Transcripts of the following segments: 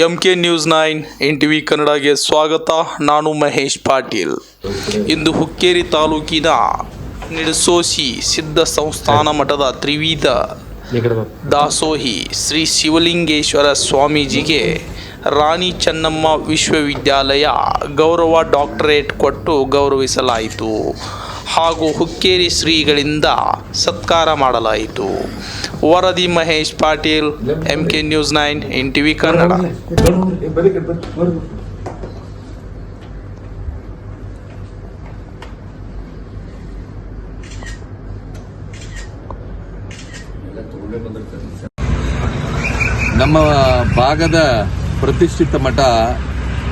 M K news nine N T V ಕನ್ನಡಗೆ ಸ್ವಾಗತ. ನಾನು ಮಹೇಶ್ ಪಾಟೀಲ್. ಇಂದು ಹುಕ್ಕೇರಿ ತಾಲೂಕಿನ ನಿಡಸೋಸಿ ಸಿದ್ಧ ಸಂಸ್ಥಾನ ಮಠದ ತ್ರಿವಿಧ ದಾಸೋಹಿ ಶ್ರೀ ಶಿವಲಿಂಗೇಶ್ವರ ಸ್ವಾಮೀಜಿಗೆ ರಾಣಿ ಚೆನ್ನಮ್ಮ ವಿಶ್ವವಿದ್ಯಾಲಯ ಗೌರವ ಡಾಕ್ಟರೇಟ್ ಕೊಟ್ಟು ಗೌರವಿಸಲಾಯಿತು. ಹಾಗೂ ಹುಕ್ಕೇರಿ ಶ್ರೀಗಳಿಂದ ಸತ್ಕಾರ ಮಾಡಲಾಯಿತು. ವರದಿ Mahesh Patil M K news nine N T V Kannada. ನಮ್ಮ ಭಾಗದ ಪ್ರತಿಷ್ಠಿತ ಮಠ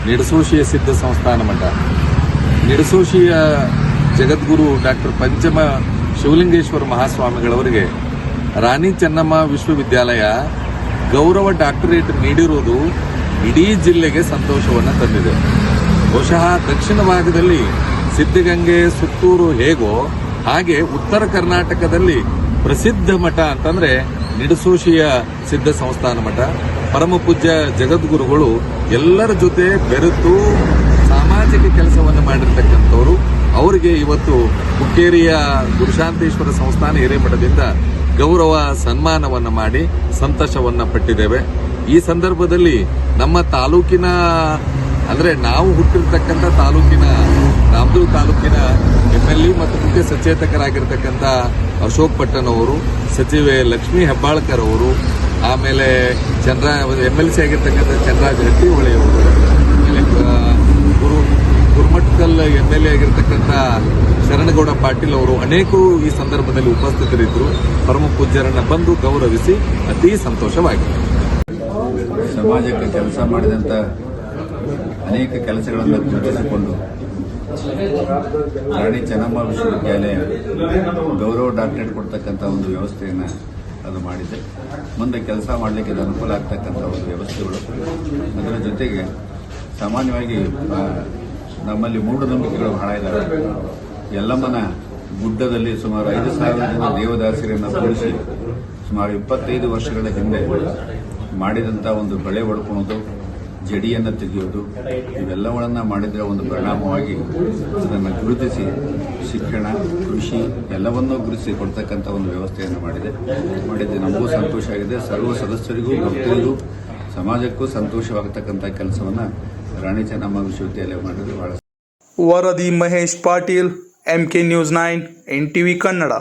ನಿಡಸೋಶಿಯ ಸಿದ್ಧ ಸಂಸ್ಥಾನ ಮಠ. ನಿಡಸೋಶಿಯ ಜಗದ್ಗುರು ಡಾಕ್ಟರ್ ಪಂಚಮ ಶಿವಲಿಂಗೇಶ್ವರ ಮಹಾಸ್ವಾಮಿಗಳವರಿಗೆ ರಾಣಿ ಚೆನ್ನಮ್ಮ ವಿಶ್ವವಿದ್ಯಾಲಯ ಗೌರವ ಡಾಕ್ಟರೇಟ್ ನೀಡಿರುವುದು ಇಡೀ ಜಿಲ್ಲೆಗೆ ಸಂತೋಷವನ್ನು ತಂದಿದೆ. ಬಹುಶಃ ದಕ್ಷಿಣ ಭಾಗದಲ್ಲಿ ಸಿದ್ಧಗಂಗೆ, ಸುತ್ತೂರು ಹೇಗೋ ಹಾಗೆ ಉತ್ತರ ಕರ್ನಾಟಕದಲ್ಲಿ ಪ್ರಸಿದ್ಧ ಮಠ ಅಂತಂದ್ರೆ ನಿಡಸೋಶಿಯ ಸಿದ್ಧ ಸಂಸ್ಥಾನ ಮಠ. ಪರಮ ಪೂಜ್ಯ ಜಗದ್ಗುರುಗಳು ಎಲ್ಲರ ಜೊತೆ ಬೆರೆತು ಸಾಮಾಜಿಕ ಕೆಲಸವನ್ನು ಮಾಡಿರ್ತಕ್ಕಂಥವ್ರು. ಅವರಿಗೆ ಇವತ್ತು ಹುಕ್ಕೇರಿಯ ಗುರುಶಾಂತೇಶ್ವರ ಸಂಸ್ಥಾನ ಹಿರೇಮಠದಿಂದ ಗೌರವ ಸನ್ಮಾನವನ್ನ ಮಾಡಿ ಸಂತೋಷವನ್ನು ಪಟ್ಟಿದ್ದೇವೆ. ಈ ಸಂದರ್ಭದಲ್ಲಿ ನಮ್ಮ ತಾಲೂಕಿನ, ಅಂದ್ರೆ ನಾವು ಹುಟ್ಟಿರ್ತಕ್ಕಂಥ ತಾಲೂಕಿನ ರಾಮದುರ್ಗ ತಾಲೂಕಿನ ಎಂ ಎಲ್ ಎ ಮತ್ತು ಮುಖ್ಯ ಸಚೇತಕರಾಗಿರ್ತಕ್ಕಂಥ ಅಶೋಕ್ ಪಟ್ಟಣವರು ಸಚಿವೆ ಲಕ್ಷ್ಮೀ ಹೆಬ್ಬಾಳ್ಕರ್ ಅವರು, ಆಮೇಲೆ ಚಂದ್ರ ಎಂ ಎಲ್ ಸಿ ಆಗಿರ್ತಕ್ಕಂಥ ಚಂದ್ರಾಜ್ ಹಟ್ಟಿಹೊಳಿ ಅವರು ಆಮೇಲೆ ಆ, ಗುರು ಗುರುಮಠಕಲ್ ಎಂ ಎಲ್ ಎ ಆಗಿರ್ತಕ್ಕಂಥ ಶರಣಗೌಡ ಪಾಟೀಲ್ ಅವರು ಅನೇಕರು ಈ ಸಂದರ್ಭದಲ್ಲಿ ಉಪಸ್ಥಿತರಿದ್ದರು. ಪರಮ ಪೂಜ್ಯರನ್ನ ಬಂದು ಗೌರವಿಸಿ ಅತಿ ಸಂತೋಷವಾಗಿದೆ ಸಮಾಜಕ್ಕೆ ಕೆಲಸ ಮಾಡಿದಂತ ಅನೇಕ ಕೆಲಸಗಳನ್ನು ಗುರುತಿಸಿಕೊಂಡು ರಾಣಿ ಚೆನ್ನಮ್ಮ ವಿಶ್ವವಿದ್ಯಾಲಯ ಗೌರವ ಡಾಕ್ಟರೇಟ್ ಕೊಡ್ತಕ್ಕಂಥ ಒಂದು ವ್ಯವಸ್ಥೆಯನ್ನು ಅದು ಮಾಡಿದೆ. ಮುಂದೆ ಕೆಲಸ ಮಾಡಲಿಕ್ಕೆ ಇದು ಅನುಕೂಲ ಆಗ್ತಕ್ಕಂಥ ಒಂದು ವ್ಯವಸ್ಥೆಗಳು. ಅದರ ಜೊತೆಗೆ ಸಾಮಾನ್ಯವಾಗಿ ನಮ್ಮಲ್ಲಿ ಮೂಢನಂಬಿಕೆಗಳು ಬಹಳ ಇದ್ದಾವೆ ಯಲ್ಲಮ್ಮನ ಗುಡ್ಡದಲ್ಲಿ ಸುಮಾರು ಐದು ಸಾವಿರ ಜನ ದೇವದಾಸಿರನ್ನು ಕೂರಿಸಿ ಸುಮಾರು ಇಪ್ಪತ್ತೈದು ವರ್ಷಗಳ ಹಿಂದೆ ಮಾಡಿದಂಥ ಒಂದು ಬೆಳೆ ಒಡ್ಕೊಳೋದು ಜಡಿಯನ್ನು ತೆಗೆಯೋದು ಇವೆಲ್ಲವನ್ನ ಮಾಡಿದರೆ ಒಂದು ಪರಿಣಾಮವಾಗಿ ಅದನ್ನು ಗುರುತಿಸಿ ಶಿಕ್ಷಣ ಕೃಷಿ ಎಲ್ಲವನ್ನೂ ಗುರುತಿಸಿ ಕೊಡ್ತಕ್ಕಂಥ ಒಂದು ವ್ಯವಸ್ಥೆಯನ್ನು ಮಾಡಿದೆ. ಮಾಡಿದ್ದು ನಮಗೂ ಸಂತೋಷ ಆಗಿದೆ. ಸರ್ವ ಸದಸ್ಯರಿಗೂ ಭಕ್ತರಿಗೂ ಸಮಾಜಕ್ಕೂ ಸಂತೋಷವಾಗತಕ್ಕಂಥ ಕೆಲಸವನ್ನು ರಾಣಿ ಚೆನ್ನಮ್ಮ ವಿಶ್ವವಿದ್ಯಾಲಯ ಮಾಡಿದ್ರು. ಬಹಳ ವರದಿ Mahesh Patil. M K news nine N T V Kannada